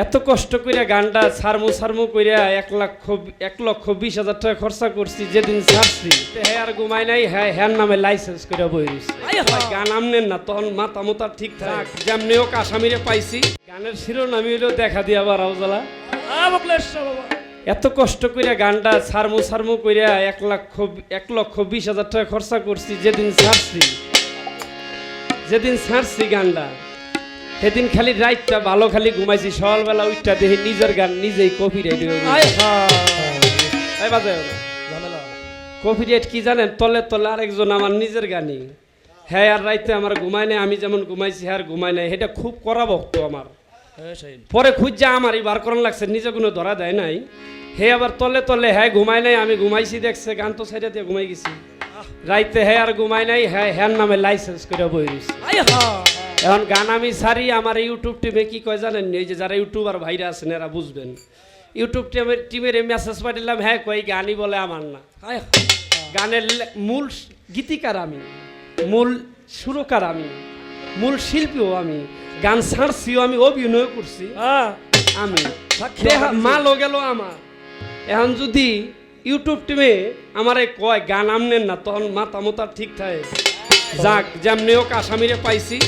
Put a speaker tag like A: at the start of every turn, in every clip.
A: এত কষ্ট কইরা গানটা সারমু সারমু কইরা এক লক্ষ এক লক্ষ বিশ হাজার টাকা খরচা করছি যেদিন ছাড়ছি। হ্যাঁ আর ঘুমাই নাই হ্যাঁ হ্যার নামে লাইসেন্স করে বই। গান আমনেন না তখন মাথা মোতা ঠিক থাক। যেমনি হোক আসামিরে পাইছি। গানের শিরোনামি হইল দেখা দিয়া বারাও জ্বালা
B: আ বকলেশ্বর বাবা।
A: এত কষ্ট কইরা গানটা সারমু সারমু কইরা এক লক্ষ এক লক্ষ বিশ হাজার টাকা খরচা করছি যেদিন ছাড়ছি। যেদিন ছাড়ছি গানটা। সেদিন খালি রাইটটা ভালো খালি ঘুমাইছি সকালবেলা উঠটা দেখি নিজের গান নিজেই কপি
B: ঝামেলা
A: কপি রেট কি জানেন? তলে তলে আরেকজন আমার নিজের গানই। হ্যাঁ আর রাইতে আমার ঘুমাই নাই আমি যেমন ঘুমাইছি হ্যাঁ আর ঘুমাই নাই। এটা খুব করা ভক্ত আমার।
B: হ্যাঁ
A: পরে খুঁজা আমার বার করান লাগছে নিজে কোনো ধরা দেয় নাই। হে আবার তলে তলে হ্যাঁ ঘুমাই নাই আমি ঘুমাইছি দেখছে গান তো সাইডে দিয়ে ঘুমাই গেছি। রাইতে হ্যাঁ আর ঘুমাই নাই হ্যাঁ হ্যার নামে লাইসেন্স করে বই
B: হা
A: এখন গান আমি সারি আমার ইউটিউব টিমে কি কয় জানেন? এই যে যারা ইউটিউবার ভাইরা আছেন এরা বুঝবেন। ইউটিউব টিমের টিমের মেসেজ পাঠিলাম হ্যাঁ কই গানই বলে আমার না। গানের মূল গীতিকার আমি মূল সুরকার আমি মূল শিল্পীও আমি গান ছাড়ছিও আমি অভিনয় করছি।
B: আ
A: আমি। মালও গেল আমার। এখন যদি ইউটিউব টিমে আমারে কয় গান আমনেন না তখন মাথা মোতা ঠিক থাকে যাক যেমনি হোক আসামিরে পাইছি।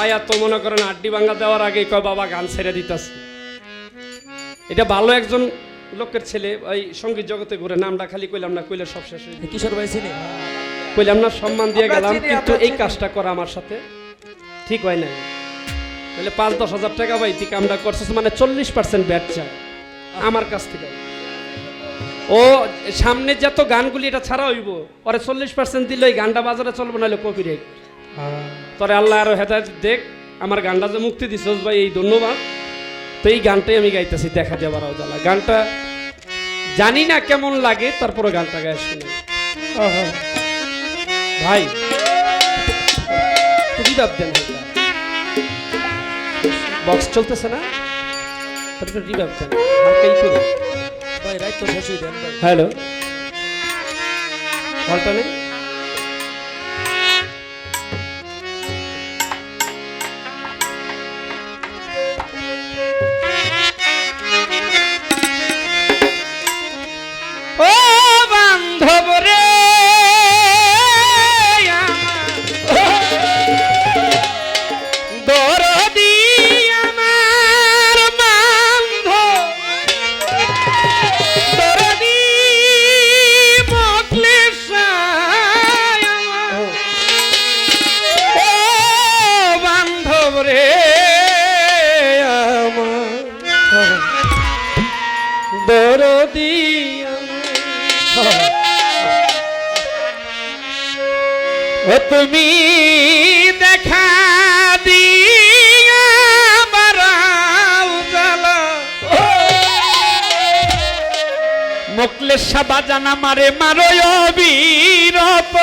A: পাইয়া তো মনে করেন আড্ডি ভাঙ্গা দেওয়ার আগে কয় বাবা গান ছেড়ে দিতাছি। এটা ভালো একজন লোকের ছেলে ওই সংগীত জগতে ঘুরে নামটা খালি কইলাম না কইলে সব শেষ হয়ে
B: কিশোর ভাই চিনি?
A: কইলাম না সম্মান দিয়ে গেলাম কিন্তু এই কাজটা করা আমার সাথে ঠিক হয় নাই। তাহলে পাঁচ দশ হাজার টাকা ভাই তুই কামটা করছিস মানে চল্লিশ পার্সেন্ট ব্যাট চায় আমার কাছ থেকে। ও সামনে যত গানগুলি এটা ছাড়া হইব পরে চল্লিশ পার্সেন্ট দিলে ওই গানটা বাজারে চলবো নাহলে কপি রেট তোরে আল্লাহ আরও হেদায়ত দেখ। আমার গানটা যে মুক্তি দিছস ভাই এই ধন্যবাদ। তো এই গানটাই আমি গাইতেছি দেখা দিয়ে বারাও জ্বালা। গানটা জানি না কেমন লাগে তারপরে গানটা গায়ে শুনে। ভাই রিভাব দেন বক্স চলতেছে না? তারপরে রিভাব দেন। হালকাই করে।
B: ভাই তো দেন
A: হ্যালো। হলটা নেই? ও তুমি দেখা জ্বালা মোকলেশা বাজানা মারে মারো অবিরত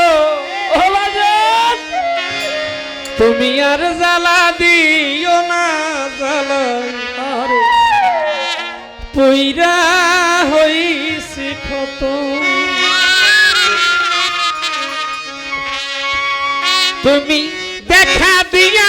A: তুমি আর জ্বালা দিও না, জ্বালা পইরা হইছি ক্ষত। তুমি দেখা দিয়া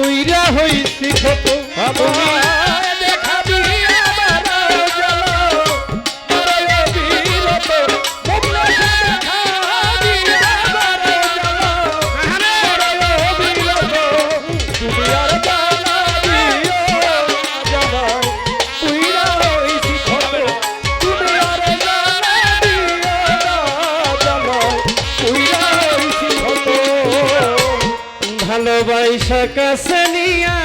A: কইরা হইছি ক্ষত তুমি ভালোবাসা কাছে নিয়া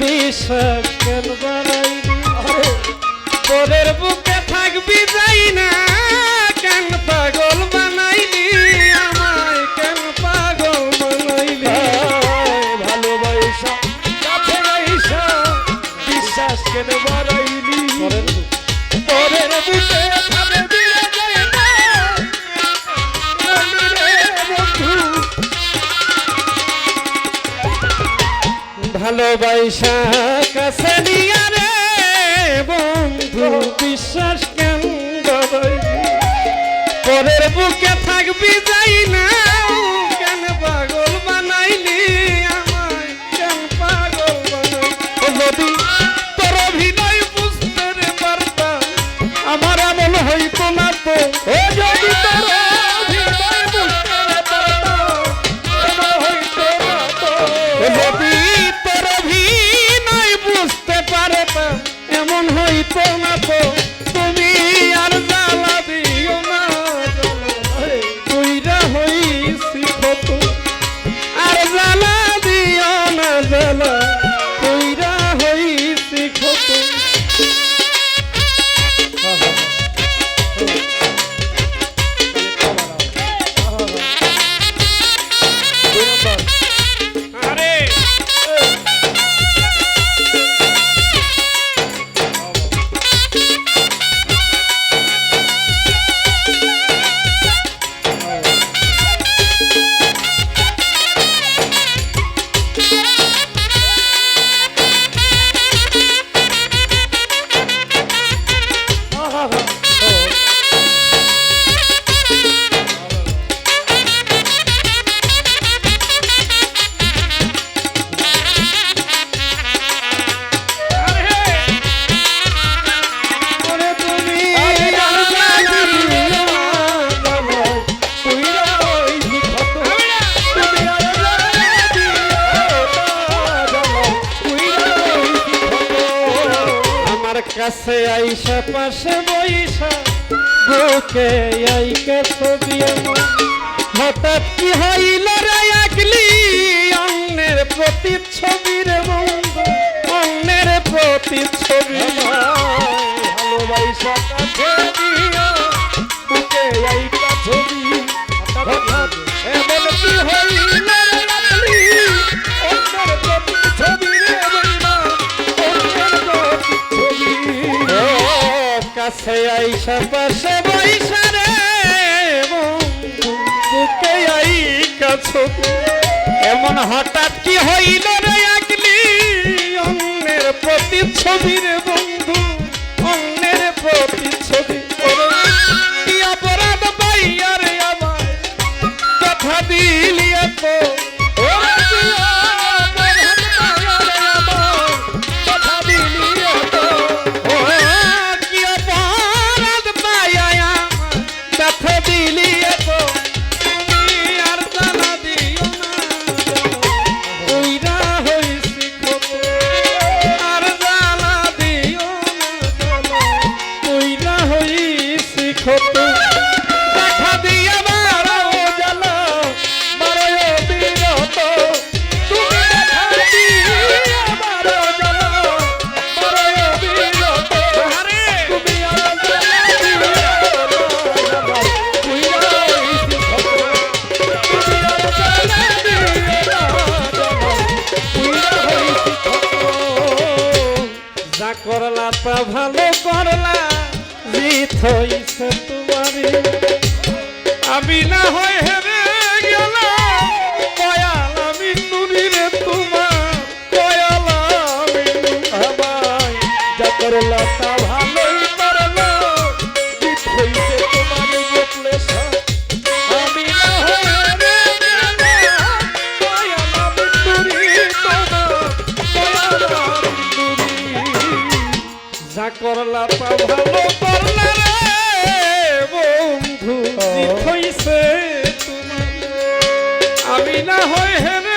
A: বিশ্বাস কেন বাড়াইবি পরের বুকে থাকবি যাই না। বৈশাখ কাসনিয়া রে বন্ধু বিশ্বাস কেন পরের বুকে থাকবি যাই না। কাছে আইসা, পাশে বইসা, বুকে আইকা ছবি হঠাৎ কি হইল রে অন্যের প্রতি ছবির অন্যের প্রতি ছবি ভালোবাসা কাছে আইসা পাশে বৈশা রে বুকে আইকাছ এমন হঠাৎ কি হইল রে আগলি অন্যের প্রতি ছবি রে বন্ধু, অন্যের প্রতি ছবি অপরাধ পাইয়া রে আমার কথা দিলি এত বাপা ভালো করলা জিত হইছে তোমারে আমি না হয় হেরে আমি না হয় হেন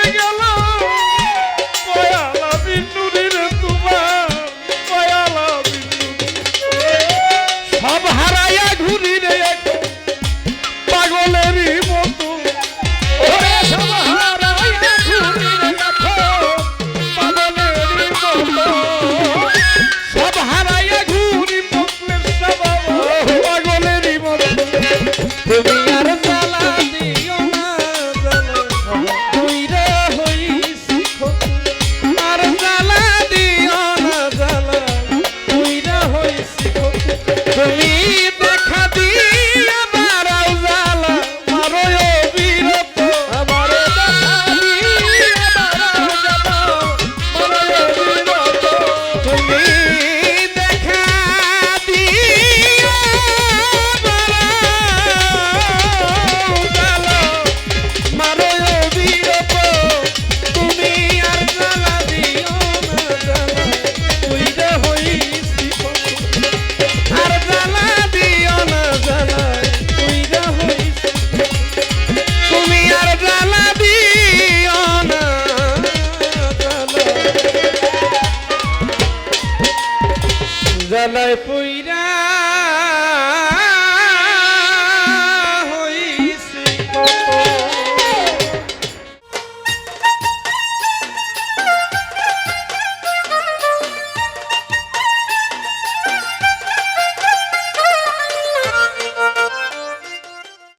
A: জ্বালায় পুইরা